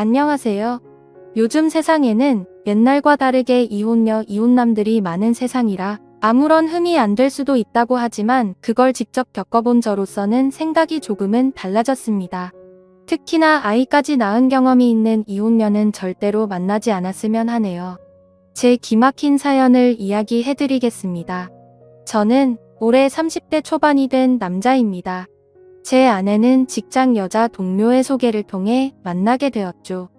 안녕하세요. 요즘 세상에는 옛날과 다르게 이혼녀, 이혼남들이 많은 세상이라 아무런 흠이 안 될 수도 있다고 하지만 그걸 직접 겪어본 저로서는 생각이 조금은 달라졌습니다. 특히나 아이까지 낳은 경험이 있는 이혼녀는 절대로 만나지 않았으면 하네요. 제 기막힌 사연을 이야기해드리겠습니다. 저는 올해 30대 초반이 된 남자입니다. 제 아내는 직장 여자 동료의 소개를 통해 만나게 되었죠.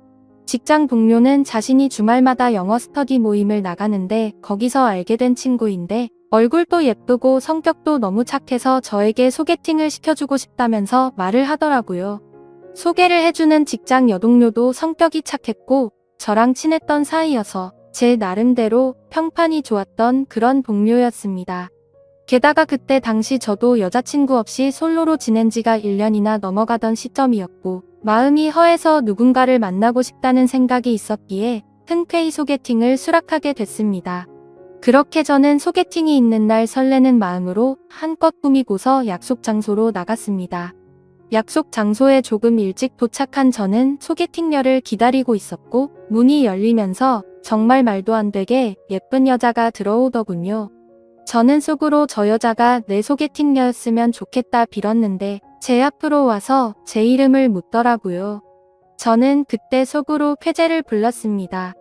직장 동료는 자신이 주말마다 영어 스터디 모임을 나가는데 거기서 알게 된 친구인데 얼굴도 예쁘고 성격도 너무 착해서 저에게 소개팅을 시켜주고 싶다면서 말을 하더라고요. 소개를 해주는 직장 여동료도 성격이 착했고 저랑 친했던 사이여서 제 나름대로 평판이 좋았던 그런 동료였습니다. 게다가 그때 당시 저도 여자친구 없이 솔로로 지낸 지가 1년이나 넘어가던 시점이었고 마음이 허해서 누군가를 만나고 싶다는 생각이 있었기에 흔쾌히 소개팅을 수락하게 됐습니다. 그렇게 저는 소개팅이 있는 날 설레는 마음으로 한껏 꾸미고서 약속 장소로 나갔습니다. 약속 장소에 조금 일찍 도착한 저는 소개팅녀를 기다리고 있었고 문이 열리면서 정말 말도 안 되게 예쁜 여자가 들어오더군요. 저는 속으로 저 여자가 내 소개팅녀였으면 좋겠다 빌었는데 제 앞으로 와서 제 이름을 묻더라고요. 저는 그때 속으로 쾌재를 불렀습니다.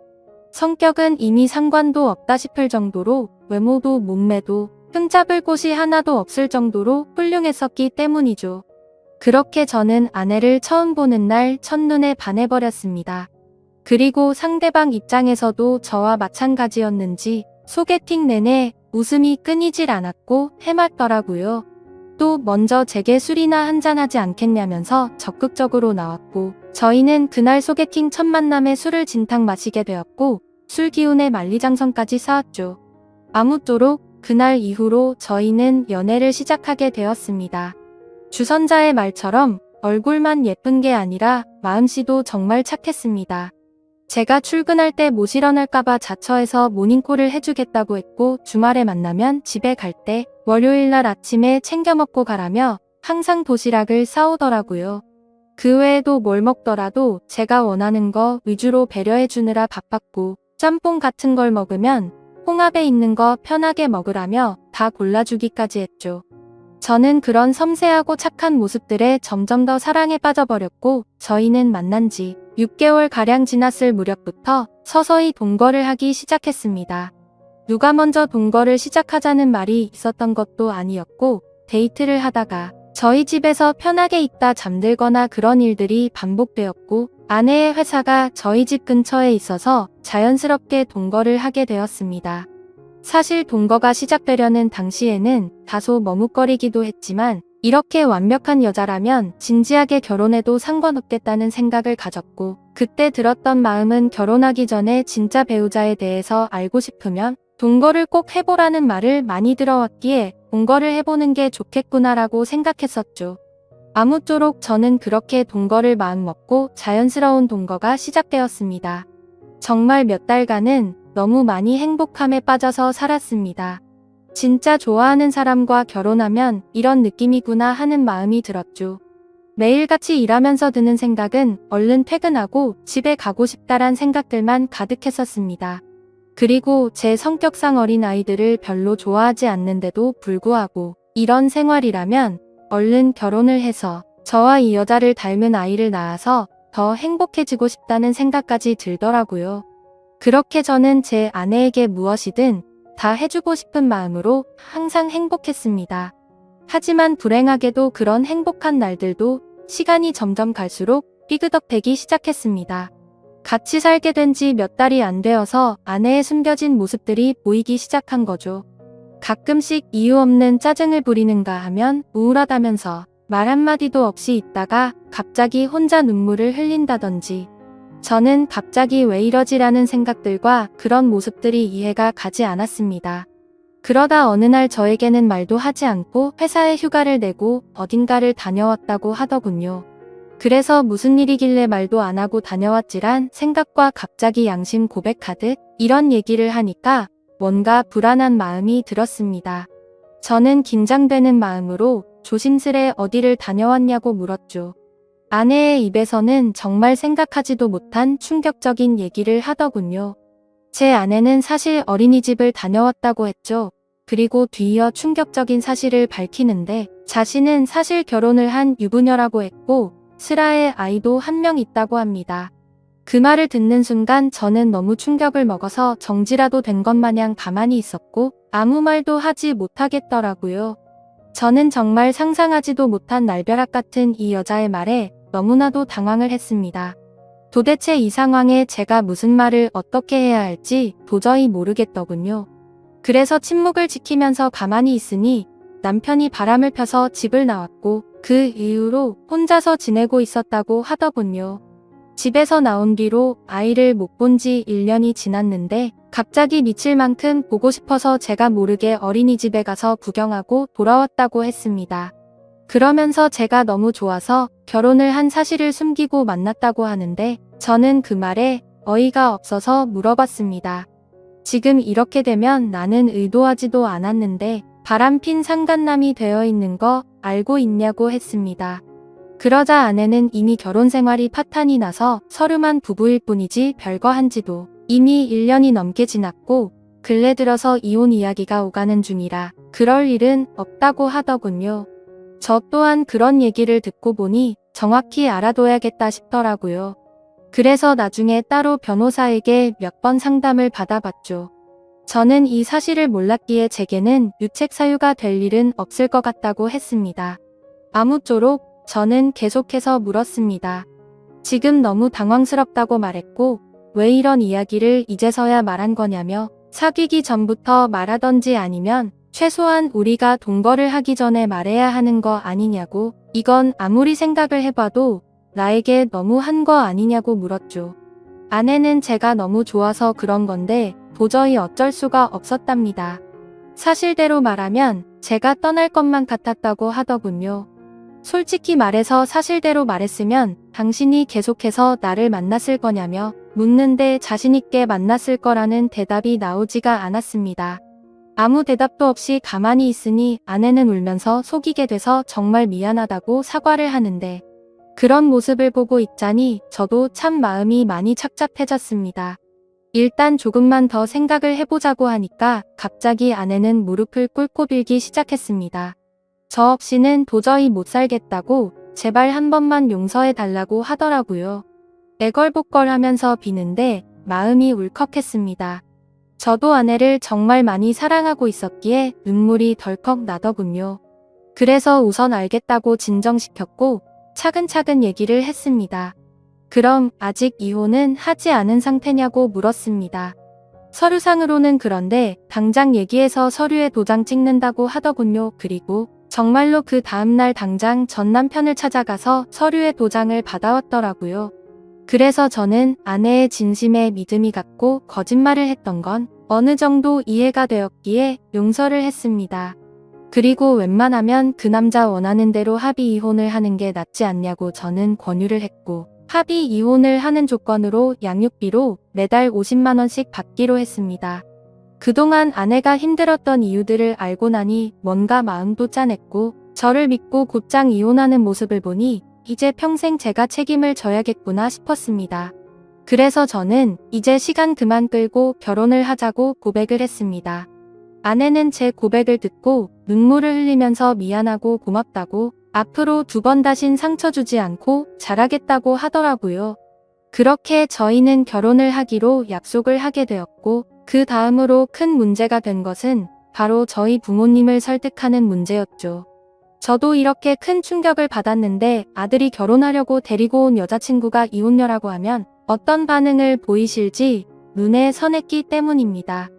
성격은 이미 상관도 없다 싶을 정도로 외모도 몸매도 흠잡을 곳이 하나도 없을 정도로 훌륭했었기 때문이죠. 그렇게 저는 아내를 처음 보는 날 첫눈에 반해버렸습니다. 그리고 상대방 입장에서도 저와 마찬가지였는지 소개팅 내내 웃음이 끊이질 않았고 해맑더라고요. 또 먼저 제게 술이나 한잔하지 않겠냐면서 적극적으로 나왔고 저희는 그날 소개팅 첫 만남에 술을 진탕 마시게 되었고 술 기운에 만리장성까지 쌓았죠. 아무쪼록 그날 이후로 저희는 연애를 시작하게 되었습니다. 주선자의 말처럼 얼굴만 예쁜 게 아니라 마음씨도 정말 착했습니다. 제가 출근할 때 못 일어날까봐 자처해서 모닝콜을 해주겠다고 했고 주말에 만나면 집에 갈 때 월요일 날 아침에 챙겨 먹고 가라며 항상 도시락을 싸오더라고요. 그 외에도 뭘 먹더라도 제가 원하는 거 위주로 배려해 주느라 바빴고 짬뽕 같은 걸 먹으면 홍합에 있는 거 편하게 먹으라며 다 골라주기까지 했죠. 저는 그런 섬세하고 착한 모습들에 점점 더 사랑에 빠져버렸고 저희는 만난 지 6개월 가량 지났을 무렵부터 서서히 동거를 하기 시작했습니다. 누가 먼저 동거를 시작하자는 말이 있었던 것도 아니었고 데이트를 하다가 저희 집에서 편하게 있다 잠들거나 그런 일들이 반복되었고 아내의 회사가 저희 집 근처에 있어서 자연스럽게 동거를 하게 되었습니다. 사실 동거가 시작되려는 당시에는 다소 머뭇거리기도 했지만 이렇게 완벽한 여자라면 진지하게 결혼해도 상관없겠다는 생각을 가졌고 그때 들었던 마음은 결혼하기 전에 진짜 배우자에 대해서 알고 싶으면 동거를 꼭 해보라는 말을 많이 들어왔기에 동거를 해보는 게 좋겠구나라고 생각했었죠. 아무쪼록 저는 그렇게 동거를 마음먹고 자연스러운 동거가 시작되었습니다. 정말 몇 달간은 너무 많이 행복함에 빠져서 살았습니다. 진짜 좋아하는 사람과 결혼하면 이런 느낌이구나 하는 마음이 들었죠. 매일같이 일하면서 드는 생각은 얼른 퇴근하고 집에 가고 싶다란 생각들만 가득했었습니다. 그리고 제 성격상 어린 아이들을 별로 좋아하지 않는데도 불구하고 이런 생활이라면 얼른 결혼을 해서 저와 이 여자를 닮은 아이를 낳아서 더 행복해지고 싶다는 생각까지 들더라고요. 그렇게 저는 제 아내에게 무엇이든 다 해주고 싶은 마음으로 항상 행복했습니다. 하지만 불행하게도 그런 행복한 날들도 시간이 점점 갈수록 삐그덕대기 시작했습니다. 같이 살게 된 지 몇 달이 안 되어서 아내의 숨겨진 모습들이 보이기 시작한 거죠. 가끔씩 이유 없는 짜증을 부리는가 하면 우울하다면서 말 한마디도 없이 있다가 갑자기 혼자 눈물을 흘린다던지 저는 갑자기 왜 이러지라는 생각들과 그런 모습들이 이해가 가지 않았습니다. 그러다 어느 날 저에게는 말도 하지 않고 회사에 휴가를 내고 어딘가를 다녀왔다고 하더군요. 그래서 무슨 일이길래 말도 안 하고 다녀왔지란 생각과 갑자기 양심 고백하듯 이런 얘기를 하니까 뭔가 불안한 마음이 들었습니다. 저는 긴장되는 마음으로 조심스레 어디를 다녀왔냐고 물었죠. 아내의 입에서는 정말 생각하지도 못한 충격적인 얘기를 하더군요. 제 아내는 사실 어린이집을 다녀왔다고 했죠. 그리고 뒤이어 충격적인 사실을 밝히는데 자신은 사실 결혼을 한 유부녀라고 했고 슬아의 아이도 한 명 있다고 합니다. 그 말을 듣는 순간 저는 너무 충격을 먹어서 정지라도 된 것 마냥 가만히 있었고 아무 말도 하지 못하겠더라고요. 저는 정말 상상하지도 못한 날벼락 같은 이 여자의 말에 너무나도 당황을 했습니다. 도대체 이 상황에 제가 무슨 말을 어떻게 해야 할지 도저히 모르겠더군요. 그래서 침묵을 지키면서 가만히 있으니 남편이 바람을 펴서 집을 나왔고 그 이후로 혼자서 지내고 있었다고 하더군요. 집에서 나온 뒤로 아이를 못 본 지 1년이 지났는데 갑자기 미칠 만큼 보고 싶어서 제가 모르게 어린이집에 가서 구경하고 돌아왔다고 했습니다. 그러면서 제가 너무 좋아서 결혼을 한 사실을 숨기고 만났다고 하는데 저는 그 말에 어이가 없어서 물어봤습니다. 지금 이렇게 되면 나는 의도하지도 않았는데 바람핀 상간남이 되어 있는 거 알고 있냐고 했습니다. 그러자 아내는 이미 결혼 생활이 파탄이 나서 서름한 부부일 뿐이지 별거 한지도 이미 1년이 넘게 지났고 근래 들어서 이혼 이야기가 오가는 중이라 그럴 일은 없다고 하더군요. 저 또한 그런 얘기를 듣고 보니 정확히 알아둬야겠다 싶더라고요. 그래서 나중에 따로 변호사에게 몇 번 상담을 받아봤죠. 저는 이 사실을 몰랐기에 제게는 유책 사유가 될 일은 없을 것 같다고 했습니다. 아무쪼록 저는 계속해서 물었습니다. 지금 너무 당황스럽다고 말했고 왜 이런 이야기를 이제서야 말한 거냐며 사귀기 전부터 말하던지 아니면 최소한 우리가 동거를 하기 전에 말해야 하는 거 아니냐고 이건 아무리 생각을 해봐도 나에게 너무 한 거 아니냐고 물었죠. 아내는 제가 너무 좋아서 그런 건데 도저히 어쩔 수가 없었답니다. 사실대로 말하면 제가 떠날 것만 같았다고 하더군요. 솔직히 말해서 사실대로 말했으면 당신이 계속해서 나를 만났을 거냐며 묻는데 자신있게 만났을 거라는 대답이 나오지가 않았습니다. 아무 대답도 없이 가만히 있으니 아내는 울면서 속이게 돼서 정말 미안하다고 사과를 하는데 그런 모습을 보고 있자니 저도 참 마음이 많이 착잡해졌습니다. 일단 조금만 더 생각을 해보자고 하니까 갑자기 아내는 무릎을 꿇고 빌기 시작했습니다. 저 없이는 도저히 못 살겠다고 제발 한 번만 용서해 달라고 하더라고요. 애걸복걸 하면서 비는데 마음이 울컥했습니다. 저도 아내를 정말 많이 사랑하고 있었기에 눈물이 덜컥 나더군요. 그래서 우선 알겠다고 진정시켰고 차근차근 얘기를 했습니다. 그럼 아직 이혼은 하지 않은 상태냐고 물었습니다. 서류상으로는 그런데 당장 얘기해서 서류에 도장 찍는다고 하더군요. 그리고 정말로 그 다음날 당장 전 남편을 찾아가서 서류에 도장을 받아왔더라고요. 그래서 저는 아내의 진심에 믿음이 갔고 거짓말을 했던 건 어느 정도 이해가 되었기에 용서를 했습니다. 그리고 웬만하면 그 남자 원하는 대로 합의 이혼을 하는 게 낫지 않냐고 저는 권유를 했고 합의 이혼을 하는 조건으로 양육비로 매달 50만원씩 받기로 했습니다. 그동안 아내가 힘들었던 이유들을 알고 나니 뭔가 마음도 짠했고 저를 믿고 곧장 이혼하는 모습을 보니 이제 평생 제가 책임을 져야겠구나 싶었습니다. 그래서 저는 이제 시간 그만 끌고 결혼을 하자고 고백을 했습니다. 아내는 제 고백을 듣고 눈물을 흘리면서 미안하고 고맙다고 앞으로 두 번 다신 상처 주지 않고 잘하겠다고 하더라고요. 그렇게 저희는 결혼을 하기로 약속을 하게 되었고 그 다음으로 큰 문제가 된 것은 바로 저희 부모님을 설득하는 문제였죠. 저도 이렇게 큰 충격을 받았는데 아들이 결혼하려고 데리고 온 여자친구가 이혼녀라고 하면 어떤 반응을 보이실지 눈에 선했기 때문입니다.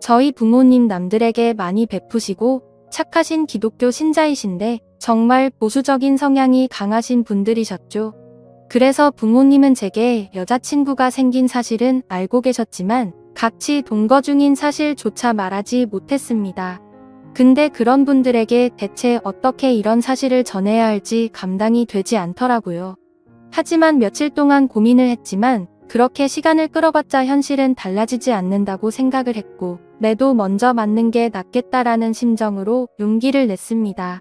저희 부모님 남들에게 많이 베푸시고 착하신 기독교 신자이신데 정말 보수적인 성향이 강하신 분들이셨죠. 그래서 부모님은 제게 여자친구가 생긴 사실은 알고 계셨지만 같이 동거 중인 사실조차 말하지 못했습니다. 근데 그런 분들에게 대체 어떻게 이런 사실을 전해야 할지 감당이 되지 않더라고요. 하지만 며칠 동안 고민을 했지만 그렇게 시간을 끌어봤자 현실은 달라지지 않는다고 생각을 했고 매도 먼저 맞는 게 낫겠다라는 심정으로 용기를 냈습니다.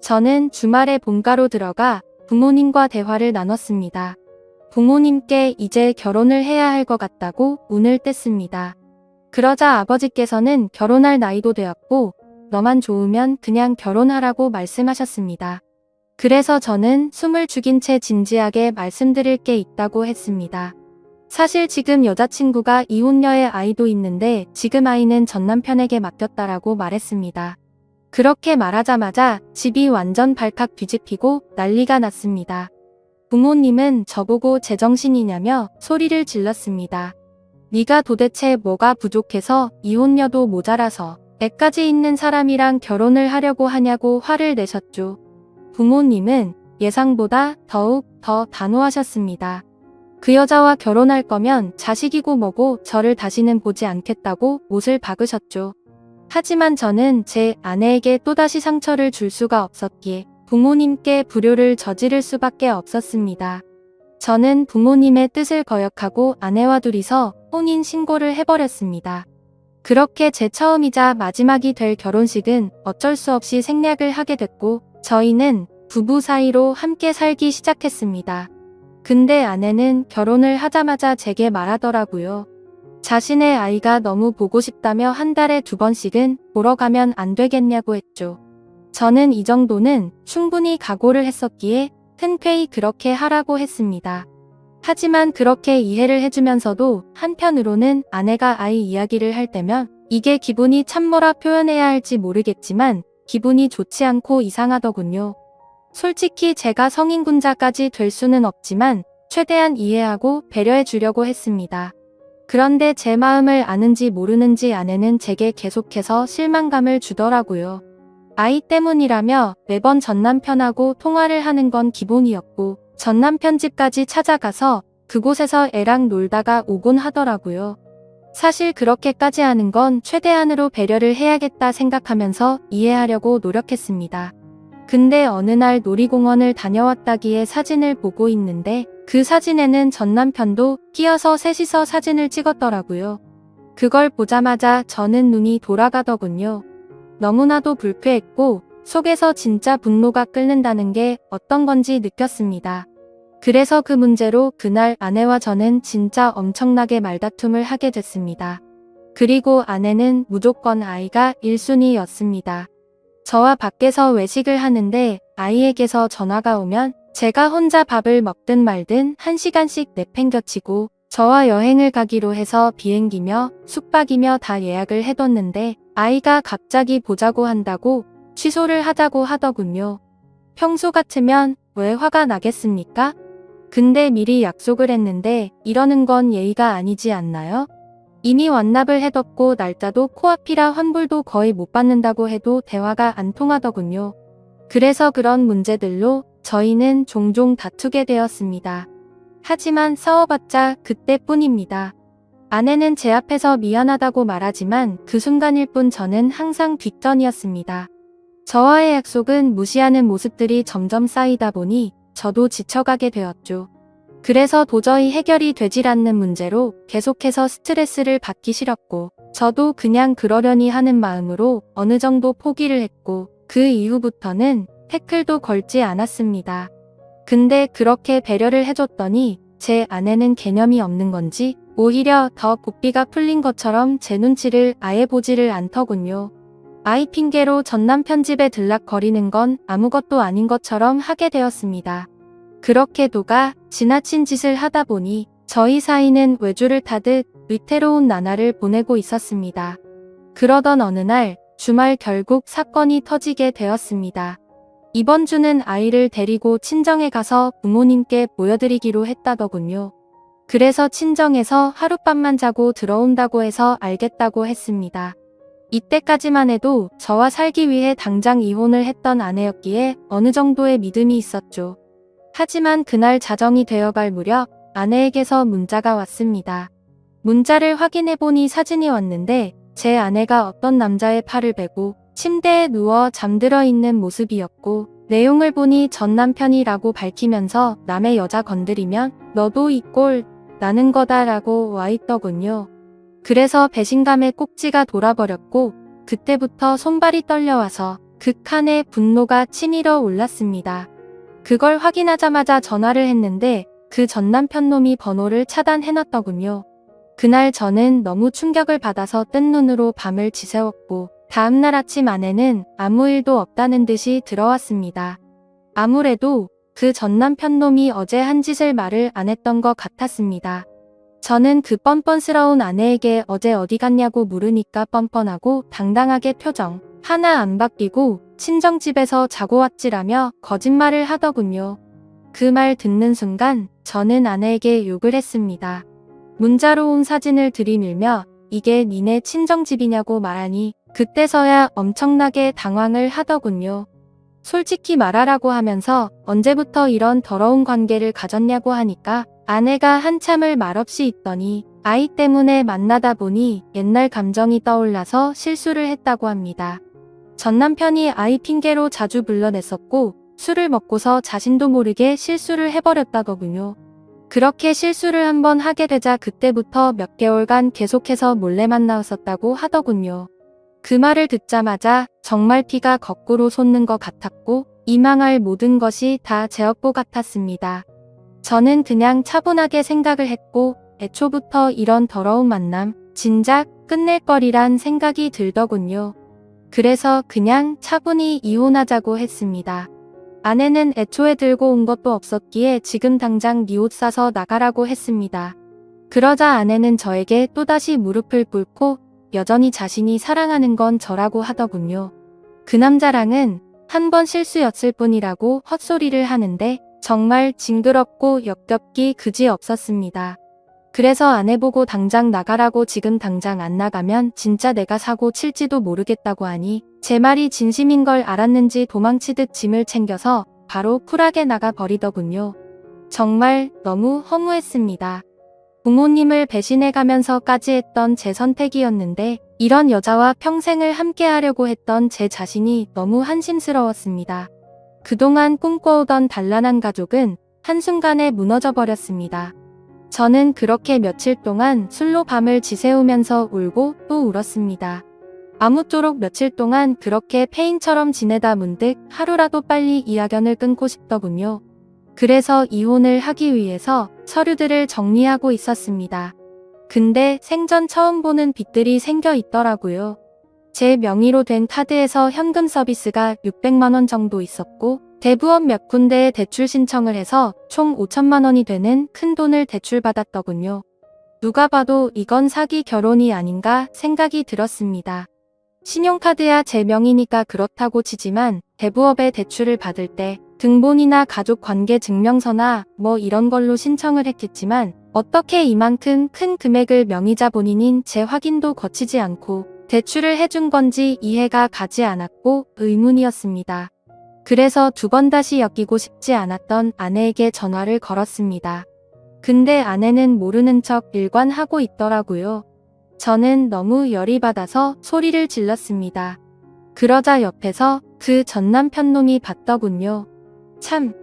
저는 주말에 본가로 들어가 부모님과 대화를 나눴습니다. 부모님께 이제 결혼을 해야 할 것 같다고 운을 뗐습니다. 그러자 아버지께서는 결혼할 나이도 되었고 너만 좋으면 그냥 결혼하라고 말씀하셨습니다. 그래서 저는 숨을 죽인 채 진지하게 말씀드릴 게 있다고 했습니다. 사실 지금 여자친구가 이혼녀의 아이도 있는데 지금 아이는 전 남편에게 맡겼다라고 말했습니다. 그렇게 말하자마자 집이 완전 발칵 뒤집히고 난리가 났습니다. 부모님은 저보고 제정신이냐며 소리를 질렀습니다. 네가 도대체 뭐가 부족해서 이혼녀도 모자라서 애까지 있는 사람이랑 결혼을 하려고 하냐고 화를 내셨죠. 부모님은 예상보다 더욱 더 단호하셨습니다. 그 여자와 결혼할 거면 자식이고 뭐고 저를 다시는 보지 않겠다고 못을 박으셨죠. 하지만 저는 제 아내에게 또다시 상처를 줄 수가 없었기에 부모님께 불효를 저지를 수밖에 없었습니다. 저는 부모님의 뜻을 거역하고 아내와 둘이서 혼인 신고를 해버렸습니다. 그렇게 제 처음이자 마지막이 될 결혼식은 어쩔 수 없이 생략을 하게 됐고 저희는 부부 사이로 함께 살기 시작했습니다. 근데 아내는 결혼을 하자마자 제게 말하더라고요. 자신의 아이가 너무 보고 싶다며 한 달에 두 번씩은 보러 가면 안 되겠냐고 했죠. 저는 이 정도는 충분히 각오를 했었기에 흔쾌히 그렇게 하라고 했습니다. 하지만 그렇게 이해를 해주면서도 한편으로는 아내가 아이 이야기를 할 때면 이게 기분이 참 뭐라 표현해야 할지 모르겠지만 기분이 좋지 않고 이상하더군요. 솔직히 제가 성인군자까지 될 수는 없지만 최대한 이해하고 배려해 주려고 했습니다. 그런데 제 마음을 아는지 모르는지 아내는 제게 계속해서 실망감을 주더라고요. 아이 때문이라며 매번 전 남편하고 통화를 하는 건 기본이었고 전 남편 집까지 찾아가서 그곳에서 애랑 놀다가 오곤 하더라고요. 사실 그렇게까지 하는 건 최대한으로 배려를 해야겠다 생각하면서 이해하려고 노력했습니다. 근데 어느 날 놀이공원을 다녀왔다기에 사진을 보고 있는데 그 사진에는 전 남편도 끼어서 셋이서 사진을 찍었더라고요. 그걸 보자마자 저는 눈이 돌아가더군요. 너무나도 불쾌했고 속에서 진짜 분노가 끓는다는 게 어떤 건지 느꼈습니다. 그래서 그 문제로 그날 아내와 저는 진짜 엄청나게 말다툼을 하게 됐습니다. 그리고 아내는 무조건 아이가 1순위였습니다. 저와 밖에서 외식을 하는데 아이에게서 전화가 오면 제가 혼자 밥을 먹든 말든 한 시간씩 내팽겨치고 저와 여행을 가기로 해서 비행기며 숙박이며 다 예약을 해뒀는데 아이가 갑자기 보자고 한다고 취소를 하자고 하더군요. 평소 같으면 왜 화가 나겠습니까? 근데 미리 약속을 했는데 이러는 건 예의가 아니지 않나요? 이미 완납을 해뒀고 날짜도 코앞이라 환불도 거의 못 받는다고 해도 대화가 안 통하더군요. 그래서 그런 문제들로 저희는 종종 다투게 되었습니다. 하지만 싸워봤자 그때뿐입니다. 아내는 제 앞에서 미안하다고 말하지만 그 순간일 뿐 저는 항상 뒷전이었습니다. 저와의 약속은 무시하는 모습들이 점점 쌓이다 보니 저도 지쳐가게 되었죠. 그래서 도저히 해결이 되질 않는 문제로 계속해서 스트레스를 받기 싫었고 저도 그냥 그러려니 하는 마음으로 어느 정도 포기를 했고 그 이후부터는 태클도 걸지 않았습니다. 근데 그렇게 배려를 해줬더니 제 아내는 개념이 없는 건지 오히려 더 고삐가 풀린 것처럼 제 눈치를 아예 보지를 않더군요. 아이 핑계로 전남 편집에 들락거리는 건 아무것도 아닌 것처럼 하게 되었습니다. 그렇게 도가 지나친 짓을 하다 보니 저희 사이는 외주를 타듯 위태로운 나날을 보내고 있었습니다. 그러던 어느 날 주말 결국 사건이 터지게 되었습니다. 이번 주는 아이를 데리고 친정에 가서 부모님께 보여드리기로 했다더군요. 그래서 친정에서 하룻밤만 자고 들어온다고 해서 알겠다고 했습니다. 이때까지만 해도 저와 살기 위해 당장 이혼을 했던 아내였기에 어느 정도의 믿음이 있었죠. 하지만 그날 자정이 되어갈 무렵 아내에게서 문자가 왔습니다. 문자를 확인해보니 사진이 왔는데 제 아내가 어떤 남자의 팔을 베고 침대에 누워 잠들어 있는 모습이었고 내용을 보니 전 남편이라고 밝히면서 남의 여자 건드리면 너도 이 꼴 나는 거다라고 와 있더군요. 그래서 배신감에 꼭지가 돌아버렸고 그때부터 손발이 떨려와서 극한의 분노가 치밀어 올랐습니다. 그걸 확인하자마자 전화를 했는데 그 전 남편 놈이 번호를 차단해놨더군요. 그날 저는 너무 충격을 받아서 뜬 눈으로 밤을 지새웠고 다음날 아침 아내는 아무 일도 없다는 듯이 들어왔습니다. 아무래도 그 전 남편 놈이 어제 한 짓을 말을 안 했던 것 같았습니다. 저는 그 뻔뻔스러운 아내에게 어제 어디 갔냐고 물으니까 뻔뻔하고 당당하게 표정 하나 안 바뀌고 친정집에서 자고 왔지라며 거짓말을 하더군요. 그 말 듣는 순간 저는 아내에게 욕을 했습니다. 문자로 온 사진을 들이밀며 이게 니네 친정집이냐고 말하니 그때서야 엄청나게 당황을 하더군요. 솔직히 말하라고 하면서 언제부터 이런 더러운 관계를 가졌냐고 하니까 아내가 한참을 말없이 있더니 아이 때문에 만나다 보니 옛날 감정이 떠올라서 실수를 했다고 합니다. 전 남편이 아이 핑계로 자주 불러냈었고 술을 먹고서 자신도 모르게 실수를 해버렸다더군요. 그렇게 실수를 한번 하게 되자 그때부터 몇 개월간 계속해서 몰래 만나왔었다고 하더군요. 그 말을 듣자마자 정말 피가 거꾸로 솟는 것 같았고 이망할 모든 것이 다제 업보 같았습니다. 저는 그냥 차분하게 생각을 했고 애초부터 이런 더러운 만남 진작 끝낼 거리란 생각이 들더군요. 그래서 그냥 차분히 이혼하자고 했습니다. 아내는 애초에 들고 온 것도 없었기에 지금 당장 네 옷 사서 나가라고 했습니다. 그러자 아내는 저에게 또다시 무릎을 꿇고 여전히 자신이 사랑하는 건 저라고 하더군요. 그 남자랑은 한 번 실수였을 뿐이라고 헛소리를 하는데 정말 징그럽고 역겹기 그지 없었습니다. 그래서 아내 보고 당장 나가라고 지금 당장 안 나가면 진짜 내가 사고 칠지도 모르겠다고 하니 제 말이 진심인 걸 알았는지 도망치듯 짐을 챙겨서 바로 쿨하게 나가 버리더군요. 정말 너무 허무했습니다. 부모님을 배신해 가면서까지 했던 제 선택이었는데 이런 여자와 평생을 함께 하려고 했던 제 자신이 너무 한심스러웠습니다. 그동안 꿈꿔오던 단란한 가족은 한순간에 무너져 버렸습니다. 저는 그렇게 며칠 동안 술로 밤을 지새우면서 울고 또 울었습니다. 아무쪼록 며칠 동안 그렇게 페인처럼 지내다 문득 하루라도 빨리 이 악연을 끊고 싶더군요. 그래서 이혼을 하기 위해서 서류들을 정리하고 있었습니다. 근데 생전 처음 보는 빚들이 생겨 있더라고요. 제 명의로 된 카드에서 현금 서비스가 600만원 정도 있었고 대부업 몇 군데에 대출 신청을 해서 총 5천만원이 되는 큰 돈을 대출받았더군요. 누가 봐도 이건 사기 결혼이 아닌가 생각이 들었습니다. 신용카드야 제 명의니까 그렇다고 치지만 대부업에 대출을 받을 때 등본이나 가족 관계 증명서나 뭐 이런 걸로 신청을 했겠지만 어떻게 이만큼 큰 금액을 명의자 본인인 제 확인도 거치지 않고 대출을 해준 건지 이해가 가지 않았고 의문이었습니다. 그래서 두 번 다시 엮이고 싶지 않았던 아내에게 전화를 걸었습니다. 근데 아내는 모르는 척 일관하고 있더라고요. 저는 너무 열이 받아서 소리를 질렀습니다. 그러자 옆에서 그 전 남편 놈이 봤더군요. 참,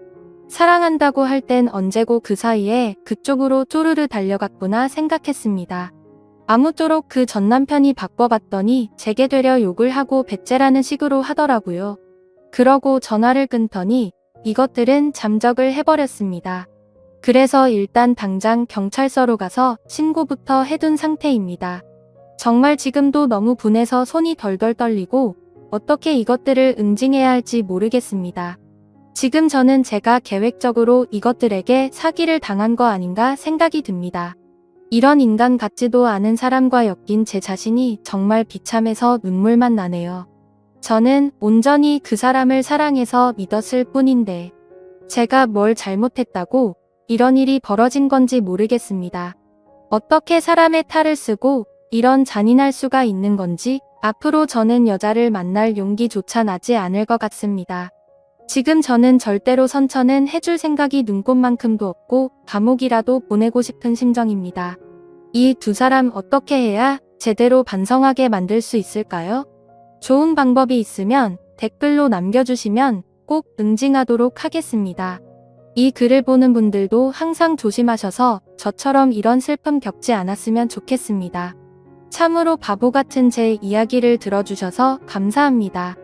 사랑한다고 할 땐 언제고 그 사이에 그쪽으로 쪼르르 달려갔구나 생각했습니다. 아무쪼록 그 전 남편이 바꿔봤더니 제게 되려 욕을 하고 배째라는 식으로 하더라고요. 그러고 전화를 끊더니 이것들은 잠적을 해버렸습니다. 그래서 일단 당장 경찰서로 가서 신고부터 해둔 상태입니다. 정말 지금도 너무 분해서 손이 덜덜 떨리고 어떻게 이것들을 응징해야 할지 모르겠습니다. 지금 저는 제가 계획적으로 이것들에게 사기를 당한 거 아닌가 생각이 듭니다. 이런 인간 같지도 않은 사람과 엮인 제 자신이 정말 비참해서 눈물만 나네요. 저는 온전히 그 사람을 사랑해서 믿었을 뿐인데 제가 뭘 잘못했다고 이런 일이 벌어진 건지 모르겠습니다. 어떻게 사람의 탈을 쓰고 이런 잔인할 수가 있는 건지 앞으로 저는 여자를 만날 용기조차 나지 않을 것 같습니다. 지금 저는 절대로 선처는 해줄 생각이 눈꽃만큼도 없고 감옥이라도 보내고 싶은 심정입니다. 이 두 사람 어떻게 해야 제대로 반성하게 만들 수 있을까요? 좋은 방법이 있으면 댓글로 남겨주시면 꼭 응징하도록 하겠습니다. 이 글을 보는 분들도 항상 조심하셔서 저처럼 이런 슬픔 겪지 않았으면 좋겠습니다. 참으로 바보 같은 제 이야기를 들어주셔서 감사합니다.